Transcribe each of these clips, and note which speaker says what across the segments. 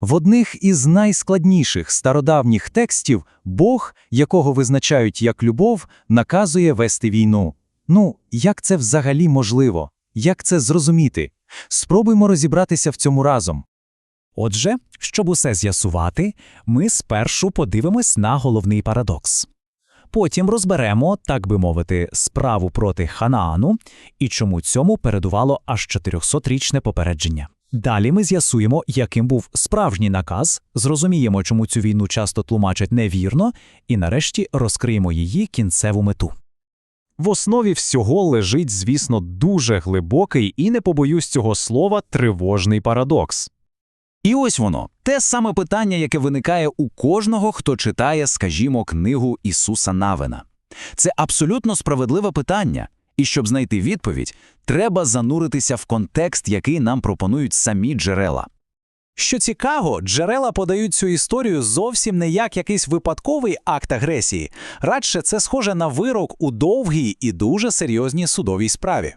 Speaker 1: В одних із найскладніших стародавніх текстів Бог, якого визначають як любов, наказує вести війну. Ну, як це взагалі можливо? Як це зрозуміти? Спробуймо розібратися в цьому разом.
Speaker 2: Отже, щоб усе з'ясувати, ми спершу подивимось на головний парадокс. Потім розберемо, так би мовити, справу проти Ханаану і чому цьому передувало аж 400-річне попередження. Далі ми з'ясуємо, яким був справжній наказ, зрозуміємо, чому цю війну часто тлумачать невірно, і нарешті розкриємо її кінцеву мету.
Speaker 3: В основі всього лежить, звісно, дуже глибокий і не побоюсь цього слова тривожний парадокс.
Speaker 4: І ось воно те саме питання, яке виникає у кожного, хто читає, скажімо, книгу Ісуса Навина. Це абсолютно справедливе питання, і щоб знайти відповідь, треба зануритися в контекст, який нам пропонують самі джерела.
Speaker 2: Що цікаво, джерела подають цю історію зовсім не як якийсь випадковий акт агресії, радше це схоже на вирок у довгій і дуже серйозній судовій справі.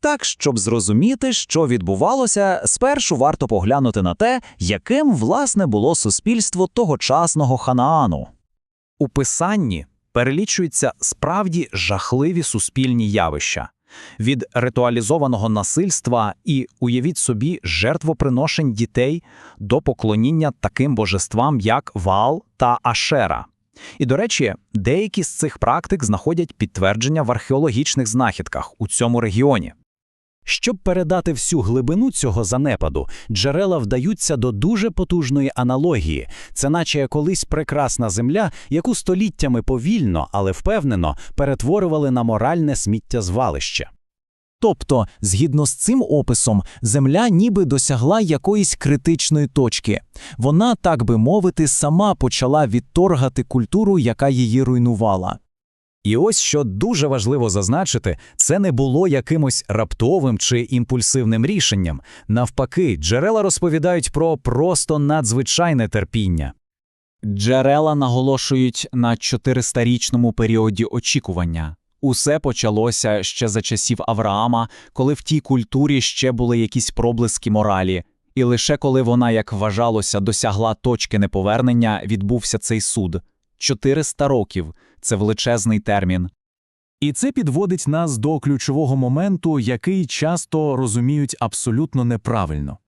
Speaker 5: Так, щоб зрозуміти, що відбувалося, спершу варто поглянути на те, яким власне було суспільство тогочасного Ханаану.
Speaker 2: У писанні перелічуються справді жахливі суспільні явища від ритуалізованого насильства і, уявіть собі, жертвоприношень дітей до поклоніння таким божествам, як Ваал та Ашера. І, до речі, деякі з цих практик знаходять підтвердження в археологічних знахідках у цьому регіоні. Щоб передати всю глибину цього занепаду, джерела вдаються до дуже потужної аналогії. Це наче колись прекрасна земля, яку століттями повільно, але впевнено перетворювали на моральне сміттєзвалище. Тобто, згідно з цим описом, земля ніби досягла якоїсь критичної точки. Вона, так би мовити, сама почала відторгати культуру, яка її руйнувала. І ось що дуже важливо зазначити, це не було якимось раптовим чи імпульсивним рішенням. Навпаки, джерела розповідають про просто надзвичайне терпіння. Джерела наголошують на 400-річному періоді очікування. Усе почалося ще за часів Авраама, коли в тій культурі ще були якісь проблиски моралі, і лише коли вона, як вважалося, досягла точки неповернення, відбувся цей суд. 400 років це величезний термін.
Speaker 3: І це підводить нас до ключового моменту, який часто розуміють абсолютно неправильно.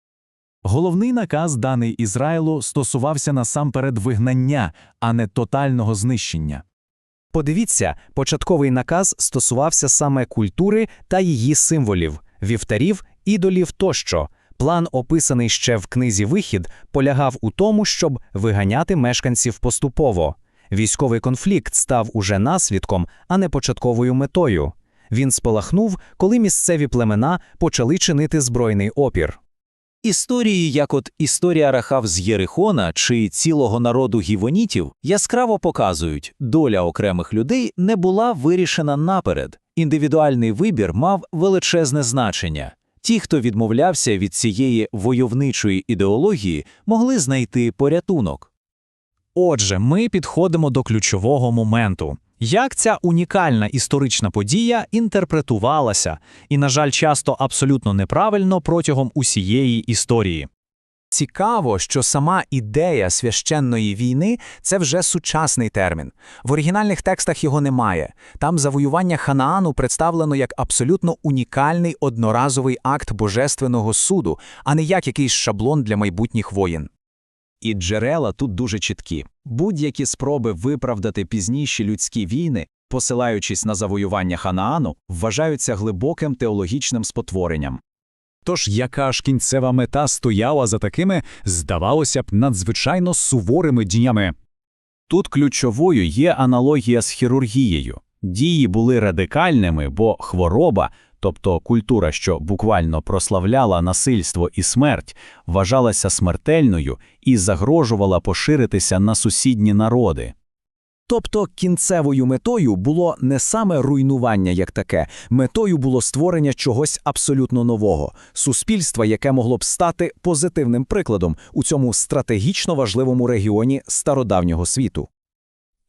Speaker 3: Головний наказ, даний Ізраїлу, стосувався насамперед вигнання, а не тотального знищення.
Speaker 2: Подивіться, початковий наказ стосувався саме культури та її символів, вівтарів, ідолів тощо. План, описаний ще в книзі Вихід, полягав у тому, щоб виганяти мешканців поступово. Військовий конфлікт став уже наслідком, а не початковою метою. Він спалахнув, коли місцеві племена почали чинити збройний опір.
Speaker 4: Історії, як от історія Рахав з Єрихона чи цілого народу гівонітів, яскраво показують, доля окремих людей не була вирішена наперед. Індивідуальний вибір мав величезне значення. Ті, хто відмовлявся від цієї войовничої ідеології, могли знайти порятунок.
Speaker 2: Отже, ми підходимо до ключового моменту. Як ця унікальна історична подія інтерпретувалася і, на жаль, часто абсолютно неправильно протягом усієї історії. Цікаво, що сама ідея священної війни це вже сучасний термін. В оригінальних текстах його немає. Там завоювання Ханаану представлено як абсолютно унікальний одноразовий акт божественного суду, а не як якийсь шаблон для майбутніх воїн. І джерела тут дуже чіткі. Будь-які спроби виправдати пізніші людські війни, посилаючись на завоювання Ханаану, вважаються глибоким теологічним спотворенням. Тож яка ж кінцева мета стояла за такими, здавалося б, надзвичайно суворими діями?
Speaker 4: Тут ключовою є аналогія з хірургією. Дії були радикальними, бо хвороба, тобто культура, що буквально прославляла насильство і смерть, вважалася смертельною і загрожувала поширитися на сусідні народи.
Speaker 2: Тобто кінцевою метою було не саме руйнування як таке, метою було створення чогось абсолютно нового, суспільства, яке могло б стати позитивним прикладом у цьому стратегічно важливому регіоні стародавнього світу.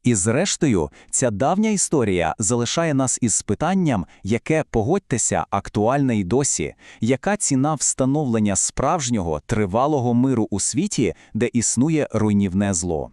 Speaker 4: І зрештою, ця давня історія залишає нас із питанням, яке, погодьтеся, актуальне й досі, яка ціна встановлення справжнього, тривалого миру у світі, де існує руйнівне зло.